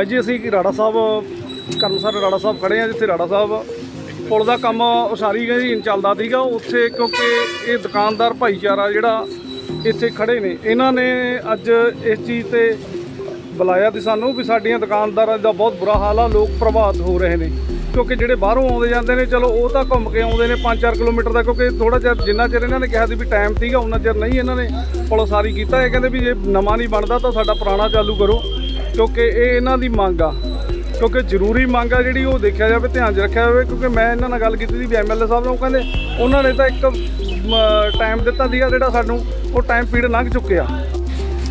ਭਾਈ ਜੀ, ਅਸੀਂ ਰਾੜਾ ਸਾਹਿਬ ਕਰਮਸਰ ਰਾੜਾ ਸਾਹਿਬ ਖੜੇ ਆ ਜਿੱਥੇ ਰਾੜਾ ਸਾਹਿਬ ਪੁਲ ਦਾ ਕੰਮ ਉਸਾਰੀ ਗਈ ਚੱਲਦਾ ਸੀਗਾ। ਉੱਥੇ ਕਿਉਂਕਿ ਇਹ ਦੁਕਾਨਦਾਰ ਭਾਈਚਾਰਾ ਜਿਹੜਾ ਇੱਥੇ ਖੜੇ ਨੇ। ਇਹਨਾਂ ਨੇ ਅੱਜ ਇਸ ਚੀਜ਼ ਤੇ ਬੁਲਾਇਆ ਤੇ ਸਾਨੂੰ ਵੀ ਸਾਡੀਆਂ ਦੁਕਾਨਦਾਰਾਂ ਦਾ ਬਹੁਤ ਬੁਰਾ ਹਾਲ ਆ, ਲੋਕ ਪ੍ਰਭਾਵਿਤ ਹੋ ਰਹੇ ਨੇ। ਕਿਉਂਕਿ ਜਿਹੜੇ ਬਾਹਰੋਂ ਆਉਂਦੇ ਜਾਂਦੇ ਨੇ, ਚਲੋ ਉਹ ਤਾਂ ਘੁੰਮ ਕੇ ਆਉਂਦੇ ਨੇ 5-4 ਕਿਲੋਮੀਟਰ ਦਾ, ਕਿਉਂਕਿ ਥੋੜਾ ਜਿਹਾ ਜਿੰਨਾ ਚਿਰ ਇਹਨਾਂ ਨੇ ਕਿਹਾ ਸੀ ਵੀ ਟਾਈਮ ਸੀਗਾ ਉਹਨਾਂ ਚਿਰ ਨਹੀਂ ਇਹਨਾਂ ਨੇ ਪੁਲ ਉਸਾਰੀ ਕੀਤਾ। ਇਹ ਕਹਿੰਦੇ ਵੀ ਜੇ ਨਵਾਂ ਨਹੀਂ ਬਣਦਾ ਤਾਂ ਸਾਡਾ ਪੁਰਾਣਾ ਚਾਲੂ ਕਰੋ। ਕਿਉਂਕਿ ਇਹ ਇਹਨਾਂ ਦੀ ਮੰਗ ਆ। ਕਿਉਂਕਿ ਜ਼ਰੂਰੀ ਮੰਗ ਆ ਜਿਹੜੀ ਉਹ ਦੇਖਿਆ ਜਾਵੇ, ਧਿਆਨ 'ਚ ਰੱਖਿਆ ਜਾਵੇ, ਕਿਉਂਕਿ ਮੈਂ ਇਹਨਾਂ ਨਾਲ ਗੱਲ ਕੀਤੀ ਸੀ ਵੀ ਐਮਐਲਏ ਸਾਹਿਬ ਨਾਲ ਉਹ ਕਹਿੰਦੇ ਉਹਨਾਂ ਨੇ ਤਾਂ ਇੱਕ ਟਾਈਮ ਦਿੱਤਾ ਸੀਗਾ ਜਿਹੜਾ ਸਾਨੂੰ, ਉਹ ਟਾਈਮ ਪੀਰੀਅਡ ਲੰਘ ਚੁੱਕਿਆ।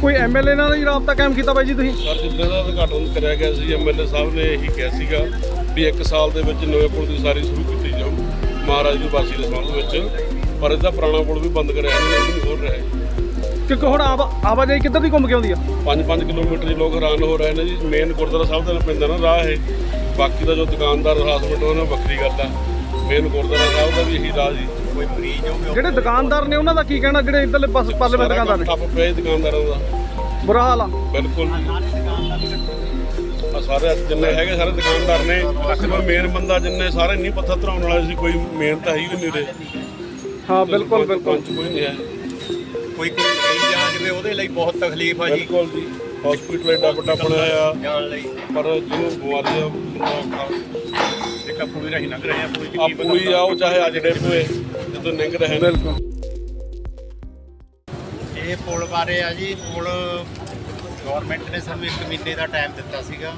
ਕੋਈ ਐਮਐਲਏ ਨਾਲ ਹੀ ਰਾਬਤਾ ਕਾਇਮ ਕੀਤਾ ਬਾਈ ਜੀ ਤੁਸੀਂ? ਸਰ, ਜਿੱਦਾਂ ਦਾ ਉਦਘਾਟਨ ਕਰਿਆ ਗਿਆ ਸੀ ਐਮਐਲਏ ਸਾਹਿਬ ਨੇ ਇਹੀ ਕਿਹਾ ਸੀਗਾ ਵੀ ਇੱਕ ਸਾਲ ਦੇ ਵਿੱਚ ਨਵੇਂ ਪੁਲ ਦੀ ਸਾਰੀ ਸ਼ੁਰੂ ਕੀਤੀ ਜਾਊ, ਮਹਾਰਾਜ ਦੀ ਵਾਸੀ ਦੇ ਸੰਬੰਧ ਵਿੱਚ। ਪਰ ਇਹਦਾ ਪੁਰਾਣਾ ਪੁਲ ਵੀ ਬੰਦ ਕਰਿਆ ਨਹੀਂ ਉਹ ਰਿਹਾ ਕਿਉਂਕਿ ਹੁਣ ਆਵਾ- ਆਵਾਜਾਈ ਕਿੱਧਰ ਦੀ ਘੁੰਮ ਕੇ ਆਉਂਦੀ ਆ? 5-5 ਕਿਲੋਮੀਟਰ ਦੇ ਲੋਕ ਹੈਰਾਨ ਹੋ ਰਹੇ ਨੇ ਜੀ। ਮੇਨ ਗੁਰਦੁਆਰਾ ਸਾਹਿਬ ਦਾ ਪੈਂਦਾ ਨਾ ਰਾਹ ਹੈ ਬਾਕੀ ਦਾ ਜੋ ਦੁਕਾਨਦਾਰ ਹਰਾਸਮੈਂਟ ਉਹਨਾਂ ਵੱਖਰੀ ਗੱਲ ਆ। ਮੇਨ ਗੁਰਦੁਆਰਾ ਸਾਹਿਬ ਦਾ ਵੀ ਇਹੀ ਰਾਹ ਜੀ। ਕੋਈ ਮਰੀਜ਼ ਹੋ ਜਿਹੜੇ ਦੁਕਾਨਦਾਰ ਨੇ ਉਹਨਾਂ ਦਾ ਕੀ ਕਹਿਣਾ? ਜਿਹੜੇ ਇੱਧਰਲੇ ਪਾਸੇ ਪਰਲੇ ਪਾਸੇ ਦੁਕਾਨਦਾਰ ਨੇ। ਠੱਪ ਪਿਆ ਜੀ ਦੁਕਾਨਦਾਰਾਂ ਦਾ। ਬੁਰਾ ਹਾਲ ਆ। ਬਿਲਕੁਲ। ਆ ਸਾਰੇ ਜਿੰਨੇ ਹੈਗੇ ਸਾਰੇ ਦੁਕਾਨਦਾਰ ਨੇ। ਕੋਈ ਮੇਨ ਬੰਦਾ ਜਿੰਨੇ ਸਾਰੇ ਨਹੀਂ ਪੱਥਰ ਧਰਾਉਣ ਵਾਲੇ ਸੀ ਕੋਈ ਮੇਨ ਤਾਂ ਹੈ ਹੀ ਨਹੀਂ ਉਰੇ। ਹਾਂ ਬਿਲਕੁਲ ਬਿਲਕੁਲ। ਕੋਈ ਨਹੀਂ ਹੈ। ਕੋਈ ਕੋਈ ਮਰੀਜ਼ ਆ ਜਾਵੇ ਉਹਦੇ ਲਈ ਬਹੁਤ ਤਕਲੀਫ ਆ ਜੀ। ਬਿਲਕੁਲ ਜੀ। ਹਸਪੀਟਲ ਏਡਾ ਵੱਡਾ ਬਣਿਆ ਆ ਜਾਣ ਲਈ। ਪਰ ਜਿਹਨੂੰ ਬਿਮਾਰੀਆਂ ਇੱਕ ਪੂਰੀ ਰਹੀ ਲੰਘ ਰਹੇ ਆ ਪੂਰੀ ਆ ਪੂਰੀ ਆ ਉਹ ਚਾਹੇ ਅੱਜ ਡੇ ਪਏ ਜਦੋਂ ਨਿੰਗ ਰਹੇ ਨੇ। ਬਿਲਕੁਲ। ਇਹ ਪੁਲ ਬਾਰੇ ਆ ਜੀ ਪੁਲ ਗਵਰਨਮੈਂਟ ਨੇ ਸਾਨੂੰ 1 ਮਹੀਨੇ ਦਾ ਟਾਈਮ ਦਿੱਤਾ ਸੀਗਾ।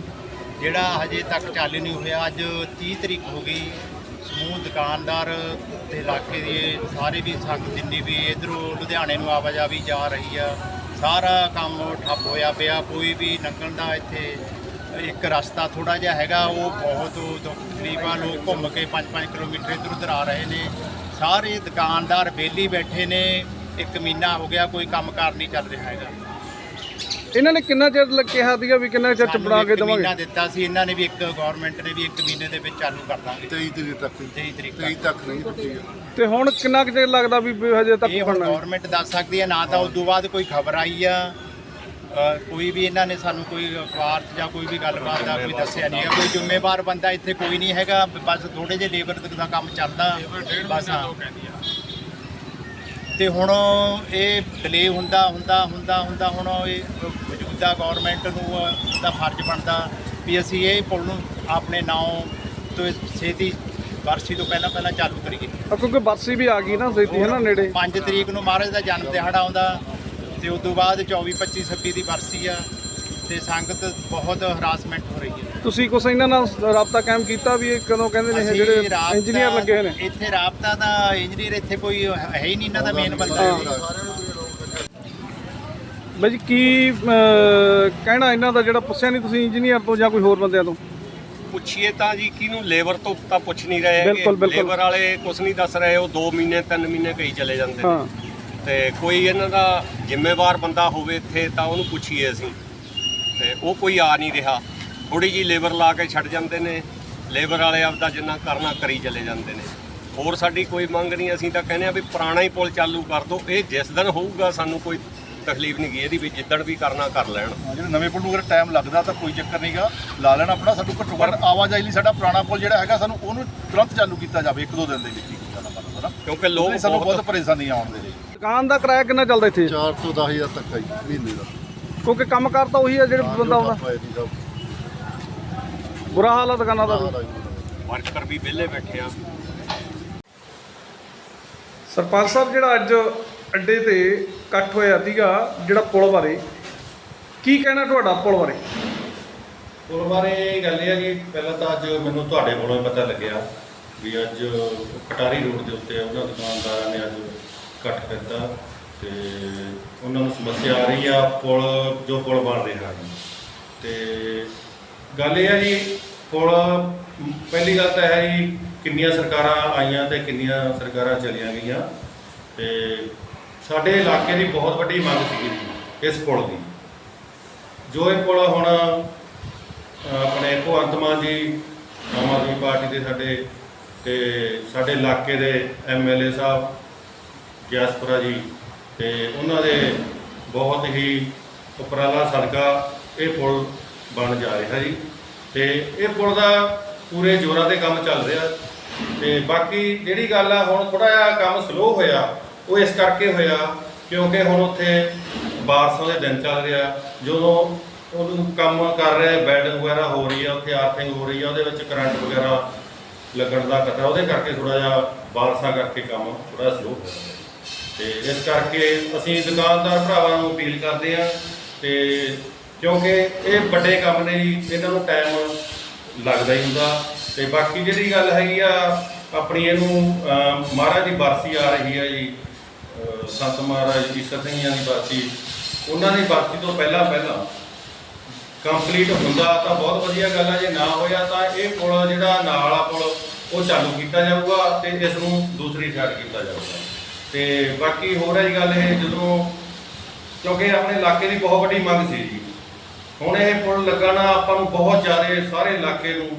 ਜਿਹੜਾ ਹਜੇ ਤੱਕ ਚਾਲੂ ਨਹੀਂ ਹੋਇਆ ਅੱਜ 30 ਤਰੀਕ ਹੋ ਗਈ। ਸਮੂਹ ਦੁਕਾਨਦਾਰ ਤੇ ਇਲਾਕੇ ਦੀ ਸਾਰੇ ਵੀ ਸੰਗਤ ਜਿੰਨੀ ਵੀ ਇਧਰੋਂ ਲੁਧਿਆਣੇ ਨੂੰ ਆਵਾਜਾਈ ਜਾ ਰਹੀ ਆ, ਸਾਰਾ ਕੰਮ ਠੱਪ ਹੋਇਆ ਪਿਆ, ਕੋਈ ਵੀ ਲੰਘਣ ਦਾ ਇੱਥੇ ਇੱਕ ਰਸਤਾ ਥੋੜਾ ਜਿਹਾ ਹੈਗਾ, ਉਹ ਬਹੁਤ ਦੁੱਖ ਤਕਲੀਫ ਆ, ਲੋਕ ਘੁੰਮ ਕੇ 5-5 ਕਿਲੋਮੀਟਰ ਇੱਧਰ ਉੱਧਰ ਆ ਰਹੇ ਨੇ। ਸਾਰੇ ਦੁਕਾਨਦਾਰ ਬੇਲੀ ਬੈਠੇ ਨੇ, ਇੱਕ ਮਹੀਨਾ ਹੋ ਗਿਆ, ਕੋਈ ਕੰਮ ਕਾਰ ਨਹੀਂ ਚੱਲ ਰਿਹਾ ਹੈਗਾ। ਇਹਨਾਂ ਨੇ ਕਿੰਨਾ ਚਿਰ ਲ- ਕਿਹਾ ਸੀਗਾ ਵੀ ਕਿੰਨਾ ਚਿਰ ਚ ਸਾਨੂੰ ਬਣਾ ਕੇ ਇੱਕ ਦੇਵਾਂਗੇ? ਮਹੀਨਾ ਦਿੱਤਾ ਸੀ ਇਹਨਾਂ ਨੇ ਵੀ ਇੱਕ ਗਵਰਨਮੈਂਟ ਨੇ ਵੀ ਇੱਕ ਮਹੀਨੇ ਦੇ ਵਿੱਚ ਚਾਲੂ ਕਰ ਦਾਂਗੇ। 23 ਤਰੀਕ ਤੱਕ। 23 ਤਰੀਕ 23 ਤੱਕ। ਤੱਕ ਨਹੀਂ ਟੁੱਟੀ ਤੇ ਹੁਣ ਕਿੰਨਾ ਕੁ ਚਿਰ ਲੱਗਦਾ ਵੀ ਵੀ ਹਜੇ ਤੱਕ ਇਹ ਹੁਣ ਬਣਨਾ? ਹੈ? ਗਵਰਨਮੈਂਟ ਦੱਸ ਸਕਦੀ ਹੈ ਨਾ ਤਾਂ ਉਸ ਤੋਂ ਬਾਅਦ ਕੋਈ ਖਬਰ ਆਈ ਆ। ਅ, ਕੋਈ ਵੀ ਇਹਨਾਂ ਨੇ ਸਾਨੂੰ ਕੋਈ ਅਖਬਾਰ 'ਚ ਜਾਂ ਕੋਈ ਵੀ ਗੱਲਬਾਤ ਦਾ ਕੋਈ ਦੱਸਿਆ ਨਹੀਂ ਹੈ ਕੋਈ ਜ਼ਿੰਮੇਵਾਰ ਬੰਦਾ ਇੱਥੇ ਕੋਈ ਨਹੀਂ ਹੈਗਾ। ਬਸ ਥੋੜੇ ਜਿਹੇ ਲੇਬਰ ਦਾ ਕੰਮ ਚੱਲਦਾ। ਬਸ ਹਾਂ। ਤੇ ਹੁਣ ਇਹ ਡਿਲੇ ਹੁੰਦਾ ਹੁੰਦਾ ਹੁੰਦਾ ਹੁੰਦਾ ਹੁਣ ਇਹ ਮੌਜੂਦਾ ਗਵਰਨਮੈਂਟ ਨੂੰ ਦਾ ਫਰਜ਼ ਬਣਦਾ ਵੀ ਅਸੀਂ ਇਹ ਪੁਲ ਨੂੰ ਆਪਣੇ ਨਾਂ ਤੋਂ ਛੇਤੀ ਵਰਸੀ ਤੋਂ ਪਹਿਲਾਂ ਪਹਿਲਾਂ ਚਾਲੂ ਕਰੀਏ। ਕਿਉਂਕਿ ਬਰਸੀ ਵੀ ਆ ਗਈ ਨਾ ਛੇਤੀ ਹੈ ਨਾ ਨੇੜੇ। 5 ਤਰੀਕ ਨੂੰ ਮਹਾਰਾਜ ਦਾ ਜਨਮ ਦਿਹਾੜਾ ਆਉਂਦਾ ਤੇ ਉਸ ਤੋਂ ਬਾਅਦ 24 25 26 ਦੀ ਵਰਸੀ ਆ। ਤੇ ਸੰਗਤ ਬਹੁਤ ਹਰਾਸਮੈਂਟ ਹੋ ਰਹੀ ਹੈ। ਤੁਸੀਂ ਕੁਛ ਇਹਨਾਂ ਨਾਲ ਰਾਬਤਾ ਕਾਇਮ ਕੀਤਾ ਵੀ ਇਹ ਕਦੋਂ ਕਹਿੰਦੇ ਨੇ ਇਹ ਜਿਹੜੇ ਰਾਬਤਾ- ਇੰਜੀਨੀਅਰ ਲੱਗੇ ਹੋਏ ਨੇ? ਇੱਥੇ ਰਾਬਤਾ ਦਾ ਇੰਜੀਨੀਅਰ ਇੱਥੇ ਕੋਈ ਹੈ ਹੀ ਨਹੀਂ ਇਹਨਾਂ ਦਾ ਮੇਨ ਬੰਦਾ। ਬਾਈ ਜੀ ਕੀ ਅਹ, ਕਹਿਣਾ ਇਹਨਾਂ ਦਾ ਜਿਹੜਾ ਪੁੱਛਿਆ ਨਹੀਂ ਤੁਸੀਂ ਇੰਜੀਨੀਅਰ ਤੋਂ ਜਾਂ ਕੋਈ ਹੋਰ ਬੰਦਿਆਂ ਤੋਂ? ਪੁੱਛੀਏ ਤਾਂ ਜੀ ਕਿਹਨੂੰ ਲੇਬਰ ਤੋਂ ਤਾਂ ਪੁੱਛ ਨਹੀਂ ਰਹੇ ਬਿਲਕੁਲ, ਬਿਲਕੁਲ। ਲੇਬਰ ਵਾਲੇ ਕੁਝ ਨਹੀਂ ਦੱਸ ਰਹੇ ਉਹ 2 ਮਹੀਨੇ 3 ਮਹੀਨੇ ਕਈ ਚਲੇ ਜਾਂਦੇ ਹਾਂ। ਨੇ ਤੇ ਕੋਈ ਇਹਨਾਂ ਦਾ ਜ਼ਿੰਮੇਵਾਰ ਬੰਦਾ ਹੋਵੇ ਇੱਥੇ ਤਾਂ ਉਹਨੂੰ ਪੁੱਛੀਏ ਅਸੀਂ। ਤੇ ਉਹ ਕੋਈ ਆ ਨਹੀਂ ਰਿਹਾ। ਥੋੜੀ ਜੀ ਲੇਬਰ ਲਾ ਕੇ ਛੱਡ ਜਾਂਦੇ ਨੇ। ਲੇਬਰ ਵਾਲੇ ਆਪਦਾ ਜਿੰਨਾ ਕਰਨਾ ਕਰੀ ਚਲੇ ਜਾਂਦੇ ਨੇ। ਹੋਰ ਸਾਡੀ ਕੋਈ ਮੰਗ ਨਹੀਂ ਅਸੀਂ ਤਾਂ ਕਹਿੰਦੇ ਆ ਵੀ ਪੁਰਾਣਾ ਹੀ ਪੁਲ ਚਾਲੂ ਕਰ ਦਿਓ। ਇਹ ਜਿਸ ਦਿਨ ਹੋਊਗਾ ਸਾਨੂੰ ਕੋਈ ਤਕਲੀਫ ਨਹੀਂ ਗੀ ਇਹਦੀ ਵੀ ਜਿੱਦਣ ਵੀ ਕਰਨਾ ਕਰ ਲੈਣ। ਜਿਹੜੇ ਨਵੇਂ ਪੁਲ ਨੂੰ ਅਗਰ ਟਾਈਮ ਲੱਗਦਾ ਤਾਂ ਕੋਈ ਚੱਕਰ ਨਹੀਂਗਾ ਲਾ ਲੈਣਾ ਆਪਣਾ ਸਾਨੂੰ ਘੱਟੋ ਘੱਟ ਆਵਾਜਾਈ ਲਈ ਸਾਡਾ ਪੁਰਾਣਾ ਪੁਲ ਜਿਹੜਾ ਹੈਗਾ ਸਾਨੂੰ ਉਹਨੂੰ ਤੁਰੰਤ ਚਾਲੂ ਕੀਤਾ ਜਾਵੇ ਇੱਕ ਦੋ ਦਿਨ ਦੇ ਵਿੱਚ ਹੀ ਕੀਤਾ ਨਾ ਕਿਉਂਕਿ ਲੋਕ ਸਾਨੂੰ ਬਹੁਤ ਪਰੇਸ਼ਾਨੀ ਆਉਣ ਦੇ ਲਈ ਦੁਕਾਨ ਦਾ ਕਿਰਾਇਆ ਕਿੰਨਾ ਚੱਲਦਾ ਇੱਥੇ? 4 ਤੋਂ 10000 ਤੱਕ ਆਈ ਮਹੀਨੇ ਦਾ। ਕਿਉਂਕਿ ਕੰਮ ਕਰਤਾ ਉਹੀ ਆ ਜਿਹੜੇ ਬੰਦਾ ਆਉਂਦਾ। ਬੁਰਾ ਹਾਲ ਆ ਦੁਕਾਨਾਂ ਦਾ ਵੀ। ਵਰਕਰ ਵੀ ਵਿਹਲੇ ਬੈਠੇ ਆ। ਸਰਪੰਚ ਸਾਹਿਬ ਜਿਹੜਾ ਅੱਜ ਅੱਡੇ ਤੇ ਇਕੱਠ ਹੋਇਆ ਸੀਗਾ ਜਿਹੜਾ ਪੁਲ ਬਾਰੇ ਕੀ ਕਹਿਣਾ ਤੁਹਾਡਾ ਪੁਲ ਬਾਰੇ? ਪੁਲ ਬਾਰੇ ਇਹ ਗੱਲ ਇਹ ਹੈ ਕਿ ਪਹਿਲਾਂ ਤਾਂ ਅੱਜ ਮੈਨੂੰ ਤੁਹਾਡੇ ਕੋਲੋਂ ਹੀ ਪਤਾ ਲੱਗਿਆ ਵੀ ਅੱਜ ਕਟਾਰੀ ਰੋਡ ਦੇ ਉੱਤੇ ਉਹਨਾਂ ਦੁਕਾਨਦਾਰਾਂ ਨੇ ਅੱਜ ਇਕੱਠ ਕੀਤਾ। ਤੇ ਉਹਨਾਂ ਨੂੰ ਸਮੱਸਿਆ ਆ ਰਹੀ ਆ, ਪੁਲ, ਜੋ ਪੁਲ ਬਣ ਰਿਹਾ। ਹੈ ਤੇ ਗੱਲ ਇਹ ਆ ਜੀ, ਪੁਲ, ਪਹਿਲੀ ਗੱਲ ਤਾਂ ਹੈ ਜੀ, ਕਿੰਨੀਆਂ ਸਰਕਾਰਾਂ ਆਈਆਂ ਤੇ ਕਿੰਨੀਆਂ ਸਰਕਾਰਾਂ ਚਲੀਆਂ ਗਈਆਂ। ਤੇ ਸਾਡੇ ਇਲਾਕੇ ਦੀ ਬਹੁਤ ਵੱਡੀ ਮੰਗ ਸੀਗੀ ਜੀ ਇਸ ਪੁਲ ਦੀ। ਜੋ ਇਹ ਪੁਲ ਹੁਣ ਆਪਣੇ ਭਗਵੰਤ ਮਾਨ ਜੀ, ਆਮ ਆਦਮੀ ਪਾਰਟੀ ਦੇ ਸਾਡੇ ਤੇ ਸਾਡੇ ਇਲਾਕੇ ਦੇ ਐਮਐਲਏ ਸਾਹਿਬ ਗਿਆਸਪੁਰਾ ਜੀ ਤੇ ਉਹਨਾਂ ਦੇ ਬਹੁਤ ਹੀ ਉਪਰਾਲਾ ਸਦਕਾ ਇਹ ਪੁਲ ਬਣ ਜਾ ਰਿਹਾ ਜੀ। ਤੇ ਇਹ ਪੁਲ ਦਾ ਪੂਰੇ ਜ਼ੋਰਾਂ ਤੇ ਕੰਮ ਚੱਲ ਰਿਹਾ। ਤੇ ਬਾਕੀ ਜਿਹੜੀ ਗੱਲ ਆ, ਹੁਣ ਥੋੜਾ ਜਿਹਾ ਕੰਮ ਸਲੋ ਹੋਇਆ, ਉਹ ਇਸ ਕਰਕੇ ਹੋਇਆ ਕਿਉਂਕਿ ਹੁਣ ਉੱਥੇ ਬਾਰਸਾਂ ਦੇ ਦਿਨ ਚੱਲ ਰਿਹਾ। ਜਦੋਂ ਉਹਨੂੰ ਕੰਮ ਕਰ ਰਿਹਾ ਬੈਲਡਿੰਗ ਵਗੈਰਾ ਹੋ ਰਹੀ ਆ, ਉੱਥੇ ਆਰਥਿੰਗ ਹੋ ਰਹੀ ਆ, ਉਹਦੇ ਵਿੱਚ ਕਰੰਟ ਵਗੈਰਾ ਲੱਗਣ ਦਾ ਖਤਰਾ, ਉਹਦੇ ਕਰਕੇ ਥੋੜਾ ਜਿਹਾ ਬਾਰਸਾਂ ਕਰਕੇ ਕੰਮ ਥੋੜਾ ਸਲੋ ਰਿਹਾ ਤੇ ਇਸ ਕਰਕੇ ਅਸੀਂ ਦੁਕਾਨਦਾਰ ਭਰਾਵਾਂ ਨੂੰ ਅਪੀਲ ਕਰਦੇ ਹਾਂ ਤੇ ਕਿਉਂਕਿ ਇਹ ਵੱਡੇ ਕੰਮ ਨੇ ਜੀ ਇਹਨਾਂ ਨੂੰ ਟਾਈਮ ਲੱਗਦਾ ਹੀ ਹੁੰਦਾ। ਤੇ ਬਾਕੀ ਜਿਹੜੀ ਗੱਲ ਹੈਗੀ ਆ ਆਪਣੀ ਇਹਨੂੰ ਅਹ, ਮਹਾਰਾਜ ਦੀ ਬਰਸੀ ਆ ਰਹੀ ਹੈ ਜੀ ਅਹ, ਸੰਤ ਮਹਾਰਾਜ ਈਸ਼ਰ ਸਿੰਘ ਜੀ ਦੀ ਬਰਸੀ ਉਹਨਾਂ ਦੀ ਬਰਸੀ ਤੋਂ ਪਹਿਲਾਂ ਪਹਿਲਾਂ ਕੰਪਲੀਟ ਹੁੰਦਾ ਤਾਂ ਬਹੁਤ ਵਧੀਆ ਗੱਲ ਆ ਜੇ ਨਾ ਹੋਇਆ ਤਾਂ ਇਹ ਪੁਲ ਜਿਹੜਾ ਨਾਲ ਆ ਪੁਲ ਉਹ ਚਾਲੂ ਕੀਤਾ ਜਾਊਗਾ ਤੇ ਇਸ ਨੂੰ ਦੂਸਰੀ ਸਾਈਡ ਕੀਤਾ ਜਾਊਗਾ। ਤੇ ਬਾਕੀ ਹੋਰ ਹੈ ਜੀ ਗੱਲ ਇਹ ਜਦੋਂ, ਕਿਉਂਕਿ ਆਪਣੇ ਇਲਾਕੇ ਦੀ ਬਹੁਤ ਵੱਡੀ ਮੰਗ ਸੀ ਜੀ। ਹੁਣ ਇਹ ਪੁਲ ਲੱਗਣਾ ਆਪਾਂ ਨੂੰ ਬਹੁਤ ਜ਼ਿਆਦਾ, ਸਾਰੇ ਇਲਾਕੇ ਨੂੰ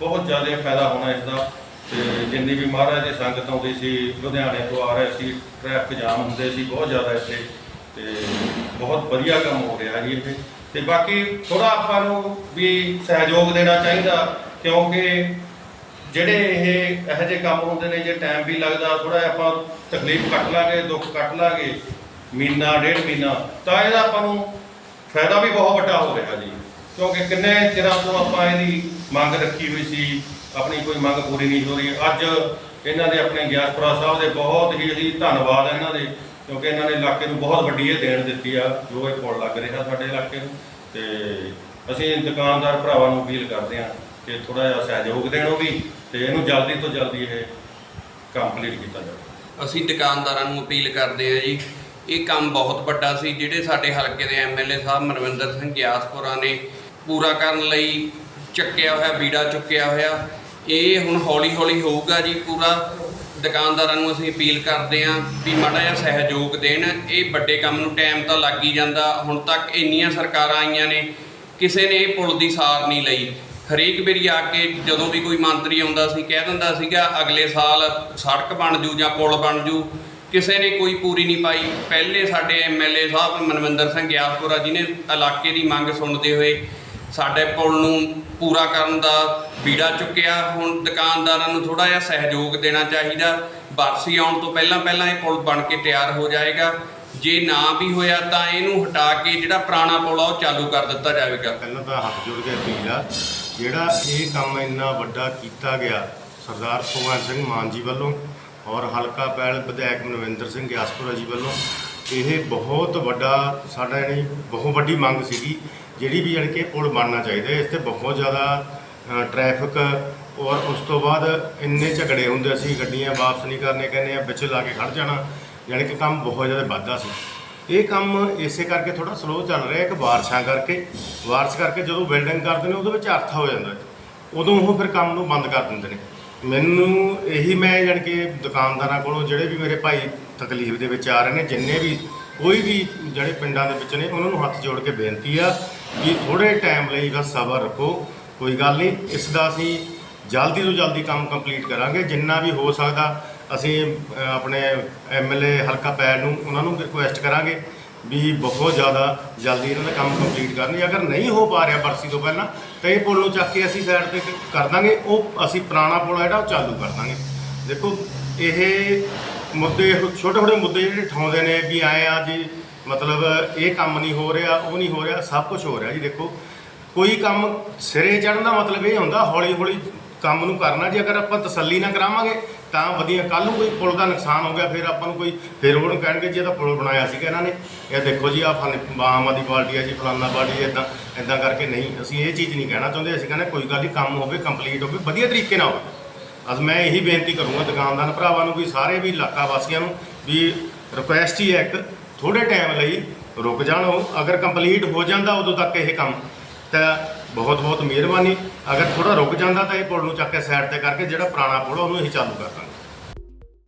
ਬਹੁਤ ਜ਼ਿਆਦਾ ਫਾਇਦਾ ਹੋਣਾ ਇਸ ਦਾ। ਤੇ ਜਿੰਨੀ ਵੀ ਮਹਾਰਾਜ ਦੀ ਸੰਗਤ ਆਉਂਦੀ ਸੀ, ਲੁਧਿਆਣੇ ਤੋਂ ਆ ਰਹੇ ਸੀ ਟ੍ਰੈਫਿਕ ਜਾਮ ਹੁੰਦੇ ਸੀ ਬਹੁਤ ਜ਼ਿਆਦਾ ਇੱਥੇ। ਤੇ ਬਹੁਤ ਵਧੀਆ ਕੰਮ ਹੋ ਰਿਹਾ ਜੀ ਇੱਥੇ। ਤੇ ਬਾਕੀ ਥੋੜਾ ਆਪਾਂ ਨੂੰ ਵੀ ਸਹਿਯੋਗ ਦੇਣਾ ਚਾਹੀਦਾ, ਕਿਉਂਕਿ ਜਿਹੜੇ ਇਹ ਇਹੋ ਜਿਹੇ ਕੰਮ ਹੁੰਦੇ ਨੇ, ਜੇ ਟਾਈਮ ਵੀ ਲੱਗਦਾ ਥੋੜਾ ਆਪਾਂ ਤਕਲੀਫ ਕੱਟ ਲਾਂਗੇ, ਦੁੱਖ ਕੱਟ ਲਾਂਗੇ, ਮਹੀਨਾ, ਡੇਢ ਮਹੀਨਾ, ਤਾਂ ਇਹਦਾ ਆਪਾਂ ਨੂੰ ਫਾਇਦਾ ਵੀ ਬਹੁਤ ਵੱਡਾ ਹੋ ਰਿਹਾ ਜੀ। ਕਿਉਂਕਿ ਕਿੰਨੇ ਚਿਰਾਂ ਤੋਂ ਆਪਾਂ ਇਹਦੀ ਮੰਗ ਰੱਖੀ ਹੋਈ ਸੀ, ਆਪਣੀ ਕੋਈ ਮੰਗ ਪੂਰੀ ਨਹੀਂ ਹੋ ਰਹੀ। ਅੱਜ ਇਹਨਾਂ ਦੇ ਆਪਣੇ ਗਿਆਸਪੁਰਾ ਸਾਹਿਬ ਦੇ ਬਹੁਤ ਹੀ ਅਸੀਂ ਧੰਨਵਾਦ ਇਹਨਾਂ ਦੇ, ਕਿਉਂਕਿ ਇਹਨਾਂ ਨੇ ਇਲਾਕੇ ਨੂੰ ਬਹੁਤ ਵੱਡੀ ਇਹ ਦੇਣ ਦਿੱਤੀ ਆ, ਜੋ ਇਹ ਪੁਲ ਲੱਗ ਰਿਹਾ ਸਾਡੇ ਇਲਾਕੇ ਨੂੰ। ਤੇ ਅਸੀਂ ਦੁਕਾਨਦਾਰ ਭਰਾਵਾਂ ਨੂੰ ਅਪੀਲ ਕਰਦੇ ਹਾਂ ਕਿ ਥੋੜਾ ਜਿਹਾ ਸਹਿਯੋਗ ਦੇਣ ਵੀ। ਤੇ ਇਹਨੂੰ ਜਲਦੀ ਤੋਂ ਜਲਦੀ ਇਹ ਕੰਪਲੀਟ ਕੀਤਾ ਜਾਵੇ। ਅਸੀਂ ਦੁਕਾਨਦਾਰਾਂ ਨੂੰ ਅਪੀਲ ਕਰਦੇ ਹਾਂ ਜੀ, ਇਹ ਕੰਮ ਬਹੁਤ ਵੱਡਾ ਸੀ, ਜਿਹੜੇ ਸਾਡੇ ਹਲਕੇ ਦੇ ਐਮਐਲਏ ਸਾਹਿਬ ਮਨਵਿੰਦਰ ਸਿੰਘ ਗਿਆਸਪੁਰਾ ਨੇ ਪੂਰਾ ਕਰਨ ਲਈ ਚੱਕਿਆ ਹੋਇਆ, ਬੀੜਾ ਚੁੱਕਿਆ ਹੋਇਆ। ਇਹ ਹੁਣ ਹੌਲੀ ਹੌਲੀ ਹੋਊਗਾ ਜੀ ਪੂਰਾ। ਦੁਕਾਨਦਾਰਾਂ ਨੂੰ ਅਸੀਂ ਅਪੀਲ ਕਰਦੇ ਹਾਂ ਵੀ ਮਾੜਾ ਜਿਹਾ ਸਹਿਯੋਗ ਦੇਣ। ਇਹ ਵੱਡੇ ਕੰਮ ਨੂੰ ਟਾਈਮ ਤਾਂ ਲੱਗ ਹੀ ਜਾਂਦਾ। ਹੁਣ ਤੱਕ ਇੰਨੀਆਂ ਸਰਕਾਰਾਂ ਆਈਆਂ ਨੇ, ਕਿਸੇ ਨੇ ਇਹ ਪੁਲ ਦੀ ਸਾਰ ਨਹੀਂ ਲਈ। ਹਰੇਕ ਵਾਰੀ ਆ ਕੇ ਜਦੋਂ ਵੀ ਕੋਈ ਮੰਤਰੀ ਆਉਂਦਾ ਸੀ, ਕਹਿ ਦਿੰਦਾ ਸੀਗਾ, ਅਗਲੇ ਸਾਲ ਸੜਕ ਬਣ ਜੂ ਜਾਂ ਪੁਲ ਬਣ ਜੂ, ਕਿਸੇ ਨੇ ਕੋਈ ਪੂਰੀ ਨਹੀਂ ਪਾਈ। ਪਹਿਲੇ ਸਾਡੇ ਐਮਐਲਏ ਸਾਹਿਬ ਮਨਵਿੰਦਰ ਸਿੰਘ ਗਿਆਸਪੁਰਾ ਜੀ ਨੇ ਇਲਾਕੇ ਦੀ ਮੰਗ ਸੁਣਦੇ ਹੋਏ ਸਾਡੇ ਪੁਲ ਨੂੰ ਪੂਰਾ ਕਰਨ ਦਾ ਬੀੜਾ ਚੁੱਕਿਆ। ਹੁਣ ਦੁਕਾਨਦਾਰਾਂ ਨੂੰ ਥੋੜਾ ਜਿਹਾ ਸਹਿਯੋਗ ਦੇਣਾ ਚਾਹੀਦਾ। ਬਰਸੀ ਆਉਣ ਤੋਂ ਪਹਿਲਾਂ ਪਹਿਲਾਂ ਇਹ ਪੁਲ ਬਣ ਕੇ ਤਿਆਰ ਹੋ ਜਾਏਗਾ। ਜੇ ਨਾ ਵੀ ਹੋਇਆ ਤਾਂ ਇਹਨੂੰ ਹਟਾ ਕੇ ਜਿਹੜਾ ਪੁਰਾਣਾ ਪੁਲ ਆ, ਉਹ ਚਾਲੂ ਕਰ ਦਿੱਤਾ ਜਾਵੇਗਾ। ਪਹਿਲਾਂ ਤਾਂ ਹੱਥ ਜੋੜ ਕੇ ਅਪੀਲ ਆ। ਜਿਹੜਾ ਇਹ ਕੰਮ ਇੰਨਾ ਵੱਡਾ ਕੀਤਾ ਗਿਆ ਸਰਦਾਰ ਭਗਵੰਤ ਸਿੰਘ ਮਾਨ ਜੀ ਵੱਲੋਂ ਔਰ ਹਲਕਾ ਪੈਲ ਵਿਧਾਇਕ ਮਨਵਿੰਦਰ ਸਿੰਘ ਗਿਆਸਪੁਰਾ ਜੀ ਵੱਲੋਂ ਇਹ ਬਹੁਤ ਵੱਡਾ ਸਾਡਾ ਯਾਨੀ ਬਹੁਤ ਵੱਡੀ ਮੰਗ ਸੀਗੀ ਜਿਹੜੀ ਵੀ ਯਾਨੀ ਕਿ ਪੁਲ ਬਣਨਾ ਚਾਹੀਦਾ ਇਸ ਤੇ ਬਹੁਤ ਜ਼ਿਆਦਾ ਅ, ਟ੍ਰੈਫਿਕ ਔਰ ਉਸ ਤੋਂ ਬਾਅਦ ਇੰਨੇ ਝਗੜੇ ਹੁੰਦੇ ਸੀ ਗੱਡੀਆਂ ਵਾਪਸ ਨਹੀਂ ਕਰਨੇ ਕਹਿੰਦੇ ਆ ਵਿੱਚ ਲਾ ਕੇ ਖੜ ਜਾਣਾ ਯਾਨੀ ਕਿ ਕੰਮ ਬਹੁਤ ਜ਼ਿਆਦਾ ਵੱਧਦਾ ਸੀ। ਇਹ ਕੰਮ ਇਸੇ ਕਰਕੇ ਥੋੜਾ ਸਲੋ ਚੱਲ ਰਿਹਾ, ਇੱਕ ਬਾਰਿਸ਼ਾਂ ਕਰਕੇ। ਬਾਰਿਸ਼ ਕਰਕੇ ਜਦੋਂ ਬਿਲਡਿੰਗ ਕਰਦੇ ਨੇ, ਉਹਦੇ ਵਿੱਚ ਅਰਥ ਹੋ ਜਾਂਦਾ ਉਦੋਂ ਉਹ ਫਿਰ ਕੰਮ ਨੂੰ ਬੰਦ ਕਰ ਦਿੰਦੇ ਨੇ। ਮੈਨੂੰ ਇਹੀ ਮੈਂ ਜਾਣੀ ਕਿ ਦੁਕਾਨਦਾਰਾਂ ਕੋਲੋਂ ਜਿਹੜੇ ਵੀ ਮੇਰੇ ਭਾਈ ਤਕਲੀਫ ਦੇ ਵਿੱਚ ਆ ਰਹੇ ਨੇ, ਜਿੰਨੇ ਵੀ ਕੋਈ ਵੀ ਜਿਹੜੇ ਪਿੰਡਾਂ ਦੇ ਵਿੱਚ ਨੇ, ਉਹਨਾਂ ਨੂੰ ਹੱਥ ਜੋੜ ਕੇ ਬੇਨਤੀ ਆ ਕਿ ਥੋੜੇ ਟਾਈਮ ਲਈ ਬਸ ਸਬਰ ਰੱਖੋ, ਕੋਈ ਗੱਲ ਨਹੀਂ। ਇਸ ਦਾ ਅਸੀਂ ਜਲਦੀ ਤੋਂ ਜਲਦੀ ਕੰਮ ਕੰਪਲੀਟ ਕਰਾਂਗੇ। ਜਿੰਨਾ ਵੀ ਹੋ ਸਕਦਾ ਅਸੀਂ ਅ, ਆਪਣੇ ਐਮਐਲਏ ਹਲਕਾ ਪੈਰ ਨੂੰ ਉਹਨਾਂ ਨੂੰ ਰਿਕੁਐਸਟ ਕਰਾਂਗੇ ਵੀ ਬਹੁਤ ਜ਼ਿਆਦਾ ਜਲਦੀ ਇਹਨਾਂ ਦਾ ਕੰਮ ਕੰਪਲੀਟ ਕਰਨ। ਅਗਰ ਨਹੀਂ ਹੋ ਪਾ ਰਿਹਾ ਬਰਸੀ ਤੋਂ ਪਹਿਲਾਂ ਤਾਂ ਇਹ ਪੁੱਲ ਨੂੰ ਚੱਕ ਕੇ ਅਸੀਂ ਸਾਈਡ ਤੇ ਕਰ ਦਾਂਗੇ। ਉਹ ਅਸੀਂ ਪੁਰਾਣਾ ਪੁਲ ਆ ਜਿਹੜਾ ਉਹ ਚਾਲੂ ਕਰ ਦਾਂਗੇ। ਦੇਖੋ ਇਹ ਮੁੱਦੇ ਛੋਟੇ ਛੋਟੇ ਮੁੱਦੇ ਜਿਹੜੇ ਠਾਉਂਦੇ ਨੇ ਵੀ ਆਏ ਆ ਜੀ ਮਤਲਬ ਇਹ ਕੰਮ ਨਹੀਂ ਹੋ ਰਿਹਾ ਉਹ ਨਹੀਂ ਹੋ ਰਿਹਾ ਸਭ ਕੁਝ ਹੋ ਰਿਹਾ ਜੀ। ਦੇਖੋ ਕੋਈ ਕੰਮ ਸਿਰੇ ਚੜਨ ਦਾ ਮਤਲਬ ਇਹ ਹੁੰਦਾ ਹੌਲੀ ਹੌਲੀ ਕੰਮ ਨੂੰ ਕਰਨਾ, ਜੇ ਅਗਰ ਆਪਾਂ ਤਸੱਲੀ ਨਾ ਕਰਾਵਾਂਗੇ, ਤਾਂ ਵਧੀਆ। ਕੱਲ ਨੂੰ ਕੋਈ ਪੁਲ ਦਾ ਨੁਕਸਾਨ ਹੋ ਗਿਆ, ਫਿਰ ਆਪਾਂ ਨੂੰ ਕੋਈ ਫਿਰ ਉਹਨੂੰ ਕਹਿਣਗੇ ਜੀ, ਇਹ ਤਾਂ ਪੁਲ ਬਣਾਇਆ ਸੀਗਾ ਇਹਨਾਂ ਨੇ। ਇਹ ਦੇਖੋ ਜੀ ਆ ਆਮ ਆਦੀ ਪਾਰਟੀ ਹੈ ਜੀ ਫਲਾਨਾ ਪਾਰਟੀ ਇਦਾਂ ਇਦਾਂ ਕਰਕੇ ਨਹੀਂ, ਅਸੀਂ ਇਹ ਚੀਜ਼ ਨਹੀਂ ਕਹਿਣਾ ਚਾਹੁੰਦੇ। ਅਸੀਂ ਕਹਿੰਦੇ ਕੋਈ ਗੱਲ ਨਹੀਂ ਕੰਮ ਹੋਵੇ ਕੰਪਲੀਟ ਹੋਵੇ, ਵਧੀਆ ਤਰੀਕੇ ਨਾਲ ਹੋਵੇ। ਅਸ ਮੈਂ ਇਹੀ ਬੇਨਤੀ ਕਰੂੰਗਾ ਦੁਕਾਨਦਾਰ ਭਰਾਵਾਂ ਨੂੰ ਵੀ, ਸਾਰੇ ਵੀ ਇਲਾਕਾ ਵਾਸੀਆਂ ਨੂੰ ਵੀ ਰਿਕੁਐਸਟ ਹੀ ਹੈ ਇੱਕ ਥੋੜੇ ਟਾਈਮ ਲਈ ਰੁਕ ਜਾਣ ਉਹ। ਅਗਰ ਕੰਪਲੀਟ ਹੋ ਜਾਂਦਾ ਉਦੋਂ ਤੱਕ ਇਹ ਕੰਮ। ਤਾਂ ਬਹੁਤ ਬਹੁਤ ਮਿਹਰਬਾਨੀ। ਅਗਰ ਥੋੜਾ ਰੁਕ ਜਾਂਦਾ ਤਾਂ ਇਹ ਪੁਲ ਨੂੰ ਚੱਕ ਕੇ ਸਾਈਡ ਤੇ ਕਰਕੇ ਜਿਹੜਾ ਪੁਰਾਣਾ ਪੁਲ ਆ, ਉਹਨੂੰ ਅਸੀਂ ਚਾਲੂ ਕਰਦਾ।